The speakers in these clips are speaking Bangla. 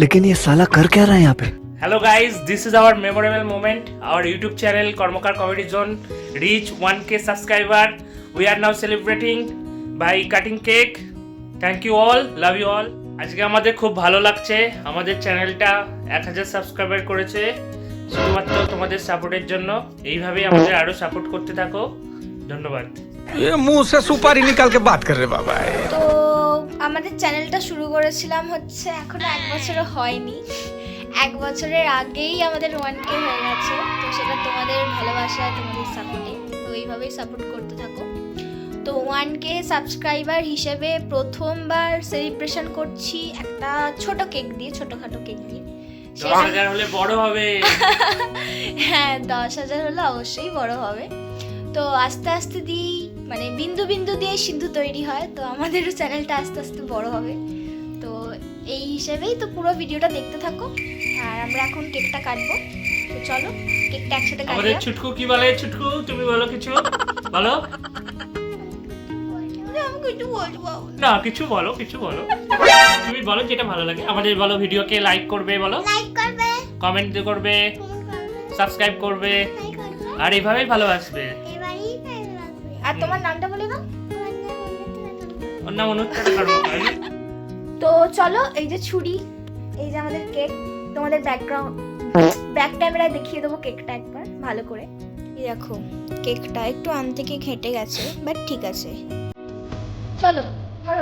लेकिन ये साला कर क्या रहा है यहाँ पे Hello guys, this is our memorable moment. Our YouTube channel Kormokar Comedy Zone reach 1k subscriber. We are now celebrating by cutting cake. Thank you all, love you all. আজকে আমাদের খুব ভালো লাগছে আমাদের চ্যানেলটা এক হাজার সাবস্ক্রাইবার করেছে শুধুমাত্র তোমাদের সাপোর্টের জন্য এইভাবেই আমাদের আরো সাপোর্ট করতে থাকো ধন্যবাদ ये मुंह से सुपारी निकाल के बात कर रहे बाबा তো আমাদের চ্যানেলটা শুরু করেছিলাম হচ্ছে এখনও এক বছরও হয়নি। এক বছরের আগেই আমাদের ওয়ান কে হয়ে গেছে তো সেটা তোমাদের ভালোবাসা তোমাদের সাপোর্টে তো এইভাবেই সাপোর্ট করতে থাকো। তো ওয়ান কে সাবস্ক্রাইবার হিসেবে প্রথমবার সেলিব্রেশন করছি একটা ছোট কেক দিয়ে ছোটোখাটো কেক দিয়ে। হলে বড় হবে। হ্যাঁ দশ হাজার হলে অবশ্যই বড় হবে। তো আস্তে আস্তে দিই মানে বিন্দু বিন্দু দিয়ে সিন্ধু তৈরি হয় তো আমাদেরও চ্যানেলটা আস্তে আস্তে বড় হবে। তো এই হিসেবেই তো পুরো ভিডিওটা দেখতে থাকো। আর আমরা এখন কেকটা কাটবো। তো চলো কেকটা একসাথে কাটি আমাদের ছুটকু কি বলে? ছুটকু তুমি বলো কিছু। বলো। না কিছু বলো কিছু বলো। তুমি বলো যেটা ভালো লাগে। আমাদের বলো ভিডিওকে লাইক করবে বলো। লাইক করবে। কমেন্ট করবে। সাবস্ক্রাইব করবে। আর এইভাবেই ভালোবাসবে। আর তোমার নামটা বলে দাও। ওর নাম তো চলো এই যে ছুরি এই যে আমাদের কেক তোমাদের ব্যাকগ্রাউন্ড ব্যাক ক্যামেরায় দেখিয়ে দেবো কেকটা একবার ভালো করে। দেখো কেকটা একটু আন থেকে ঘেঁটে গেছে বাট ঠিক আছে। চলো ভালো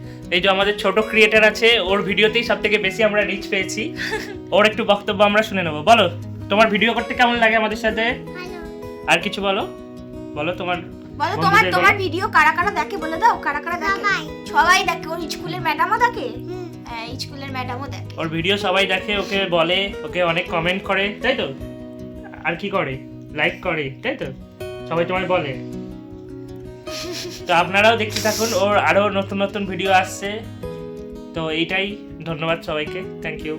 এই যে আমাদের ছোট ক্রিয়েটার আছে ওর ভিডিওতেই সব থেকে বেশি আমরা রিচ পেয়েছি। ওর একটু বক্তব্য আমরা শুনে নেব। বলো তোমার ভিডিও করতে কেমন লাগে আমাদের সাথে? আর কিছু বলো? বলো তোমার বলো তোমার তোমার ভিডিও কারা কারা দেখে বলে দাও কারা কারা দেখে। সবাই। দেখে ওর স্কুলের ম্যাডামও দেখে? হ্যাঁ স্কুলের ম্যাডামও দেখে। ওর ভিডিও সবাই দেখে ওকে বলে ওকে অনেক কমেন্ট করে তাই তো? আর কি করে? লাইক করে তাই তো? সবাই তোমায় বলে। তো আপনারাও দেখতে থাকুন, ওর আরও নতুন নতুন ভিডিও আসছে। তো এইটাই, ধন্যবাদ সবাইকে। Thank you